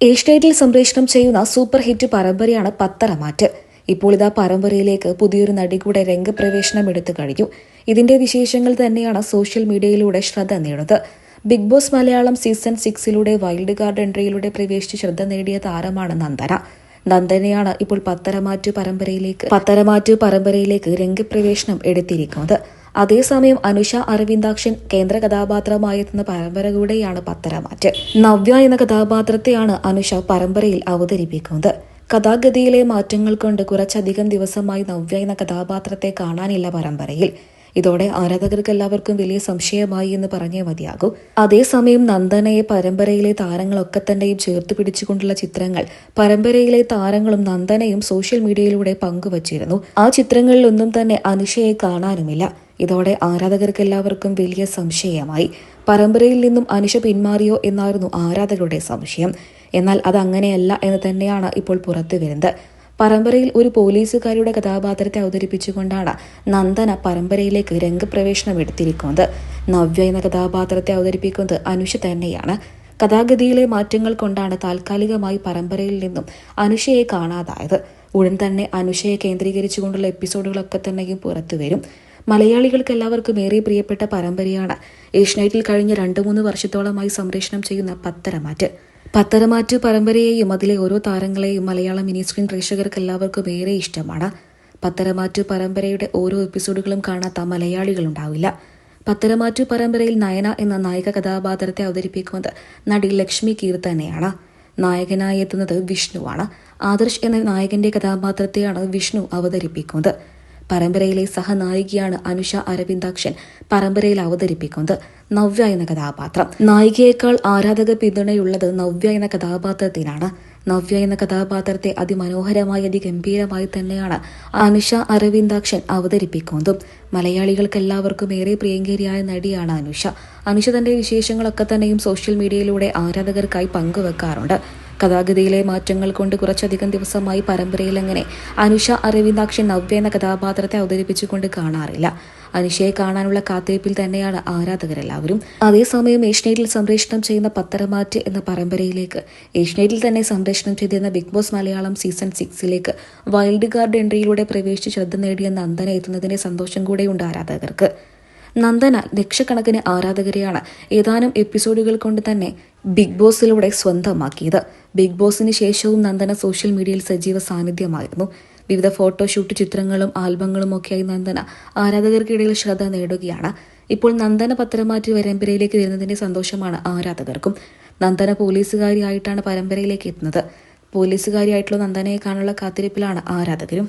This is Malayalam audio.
ഏഷ്യാനെറ്റിൽ സംപ്രേഷണം ചെയ്യുന്ന സൂപ്പർ ഹിറ്റ് പരമ്പരയാണ് പത്തറമാറ്റ് ഇപ്പോൾ ഇതാ പരമ്പരയിലേക്ക് പുതിയൊരു നടി കൂടെ രംഗപ്രവേശനം എടുത്തു കഴിഞ്ഞു. ഇതിന്റെ വിശേഷങ്ങൾ തന്നെയാണ് സോഷ്യൽ മീഡിയയിലൂടെ ശ്രദ്ധ നേടുന്നത്. ബിഗ് ബോസ് മലയാളം സീസൺ സിക്സിലൂടെ വൈൽഡ് കാർഡ് എൻട്രിയിലൂടെ പ്രവേശിച്ച് ശ്രദ്ധ നേടിയ താരമാണ് നന്ദന. നന്ദനയാണ് ഇപ്പോൾ പത്തരമാറ്റ് പരമ്പരയിലേക്ക് പത്തരമാറ്റ് പരമ്പരയിലേക്ക് രംഗപ്രവേശനം എടുത്തിരിക്കുന്നത്. അതേസമയം അനുഷ അരവിന്ദാക്ഷൻ കേന്ദ്ര കഥാപാത്രമായെത്തുന്ന പരമ്പര കൂടെയാണ് പത്തരമാറ്റ്. നവ്യ എന്ന കഥാപാത്രത്തെയാണ് അനുഷ പരമ്പരയിൽ അവതരിപ്പിക്കുന്നത്. കഥാഗതിയിലെ മാറ്റങ്ങൾ കൊണ്ട് കുറച്ചധികം ദിവസമായി നവ്യ എന്ന കഥാപാത്രത്തെ കാണാനില്ല പരമ്പരയിൽ. ഇതോടെ ആരാധകർക്ക് എല്ലാവർക്കും വലിയ സംശയമായി എന്ന് പറഞ്ഞേ മതിയാകൂ. അതേസമയം നന്ദനയെ പരമ്പരയിലെ താരങ്ങളൊക്കെ തന്നെയും ചേർത്ത് പിടിച്ചുകൊണ്ടുള്ള ചിത്രങ്ങൾ പരമ്പരയിലെ താരങ്ങളും നന്ദനയും സോഷ്യൽ മീഡിയയിലൂടെ പങ്കുവച്ചിരുന്നു. ആ ചിത്രങ്ങളിലൊന്നും തന്നെ അനുഷയെ കാണാനുമില്ല. ഇതോടെ ആരാധകർക്ക് എല്ലാവർക്കും വലിയ സംശയമായി. പരമ്പരയിൽ നിന്നും അനുഷ പിന്മാറിയോ എന്നായിരുന്നു ആരാധകരുടെ സംശയം. എന്നാൽ അത് അങ്ങനെയല്ല എന്ന് തന്നെയാണ് ഇപ്പോൾ പുറത്തു വരുന്നത് പരമ്പരയിൽ ഒരു പോലീസുകാരിയുടെ കഥാപാത്രത്തെ അവതരിപ്പിച്ചുകൊണ്ടാണ് നന്ദന പരമ്പരയിലേക്ക് രംഗപ്രവേശനം എടുത്തിരിക്കുന്നത്. നവ്യ എന്ന കഥാപാത്രത്തെ അവതരിപ്പിക്കുന്നത് അനുഷ തന്നെയാണ്. കഥാഗതിയിലെ മാറ്റങ്ങൾ കൊണ്ടാണ് താൽക്കാലികമായി പരമ്പരയിൽ നിന്നും അനുഷയെ കാണാതായത്. ഉടൻ തന്നെ അനുഷയെ കേന്ദ്രീകരിച്ചുകൊണ്ടുള്ള എപ്പിസോഡുകളൊക്കെ തന്നെയും പുറത്തുവരും മലയാളികൾക്ക് എല്ലാവർക്കും ഏറെ പ്രിയപ്പെട്ട പരമ്പരയാണ് ഏഷ്യനൈറ്റിൽ കഴിഞ്ഞ രണ്ടു മൂന്ന് വർഷത്തോളമായി സംപ്രേഷണം ചെയ്യുന്ന പത്തരമാറ്റ്. പത്തരമാറ്റ് പരമ്പരയെയും അതിലെ ഓരോ താരങ്ങളെയും മലയാള മിനി സ്ക്രീൻ പ്രേക്ഷകർക്ക് എല്ലാവർക്കും ഏറെ ഇഷ്ടമാണ്. പത്തരമാറ്റ് പരമ്പരയുടെ ഓരോ എപ്പിസോഡുകളും കാണാത്ത മലയാളികളുണ്ടാവില്ല. പത്തരമാറ്റു പരമ്പരയിൽ നയന എന്ന നായിക കഥാപാത്രത്തെ അവതരിപ്പിക്കുന്നത് നടി ലക്ഷ്മി കീർത്തനെയാണ് നായകനായി എത്തുന്നത് വിഷ്ണുവാണ്. ആദർശ് എന്ന നായകന്റെ കഥാപാത്രത്തെയാണ് വിഷ്ണു അവതരിപ്പിക്കുന്നത്. പരമ്പരയിലെ സഹനായികയാണ് അനുഷ അരവിന്ദാക്ഷൻ പരമ്പരയിൽ അവതരിപ്പിക്കുന്നത് നവ്യ എന്ന കഥാപാത്രം. നായികയേക്കാൾ ആരാധക പിന്തുണയുള്ളത് നവ്യ എന്ന കഥാപാത്രത്തിനാണ്. നവ്യ എന്ന കഥാപാത്രത്തെ അതിമനോഹരമായി അതിഗംഭീരമായി തന്നെയാണ് അനുഷ അരവിന്ദാക്ഷൻ അവതരിപ്പിക്കുന്നതും. മലയാളികൾക്ക് എല്ലാവർക്കും ഏറെ പ്രിയങ്കരിയായ നടിയാണ് അനുഷ. അനുഷ തന്റെ വിശേഷങ്ങളൊക്കെ തന്നെയും സോഷ്യൽ മീഡിയയിലൂടെ ആരാധകർക്കായി പങ്കുവെക്കാറുണ്ട്. കഥാഗതിയിലെ മാറ്റങ്ങൾ കൊണ്ട് കുറച്ചധികം ദിവസമായി പരമ്പരയിൽ അങ്ങനെ അനുഷ അരവിന്ദാക്ഷൻ നവ്യ എന്ന കഥാപാത്രത്തെ അവതരിപ്പിച്ചുകൊണ്ട് കാണാറില്ല. അനുഷയെ കാണാനുള്ള കാത്തിരിപ്പിൽ തന്നെയാണ് ആരാധകരെല്ലാവരും. അതേസമയം ഏഷ്യനെറ്റിൽ സംപ്രേഷണം ചെയ്യുന്ന പത്തരമാറ്റ് എന്ന പരമ്പരയിലേക്ക് ഏഷ്യനെറ്റിൽ തന്നെ സംപ്രേഷണം ചെയ്തിരുന്ന ബിഗ് ബോസ് മലയാളം സീസൺ സിക്സിലേക്ക് വൈൽഡ് കാർഡ് എൻട്രിയിലൂടെ പ്രവേശിച്ച് ശ്രദ്ധ നേടിയ നന്ദന എത്തുന്നതിന്റെ സന്തോഷം കൂടെയുണ്ട് ആരാധകർക്ക്. നന്ദന ലക്ഷക്കണക്കിന് ആരാധകരെയാണ് ഏതാനും എപ്പിസോഡുകൾ കൊണ്ട് തന്നെ ബിഗ് ബോസിലൂടെ സ്വന്തമാക്കിയത്. ബിഗ് ബോസിന് ശേഷവും നന്ദന സോഷ്യൽ മീഡിയയിൽ സജീവ സാന്നിധ്യമായിരുന്നു. വിവിധ ഫോട്ടോഷൂട്ട് ചിത്രങ്ങളും ആൽബങ്ങളും ഒക്കെയായി നന്ദന ആരാധകർക്കിടയിൽ ശ്രദ്ധ നേടുകയാണ്. ഇപ്പോൾ നന്ദന പത്രമാറ്റി പരമ്പരയിലേക്ക് വരുന്നതിന്റെ സന്തോഷമാണ് ആരാധകർക്കും. നന്ദന പോലീസുകാരിയായിട്ടാണ് പരമ്പരയിലേക്ക് എത്തുന്നത്. പോലീസുകാരിയായിട്ടുള്ള നന്ദനയെ കാണാനുള്ള കാത്തിരിപ്പിലാണ് ആരാധകരും.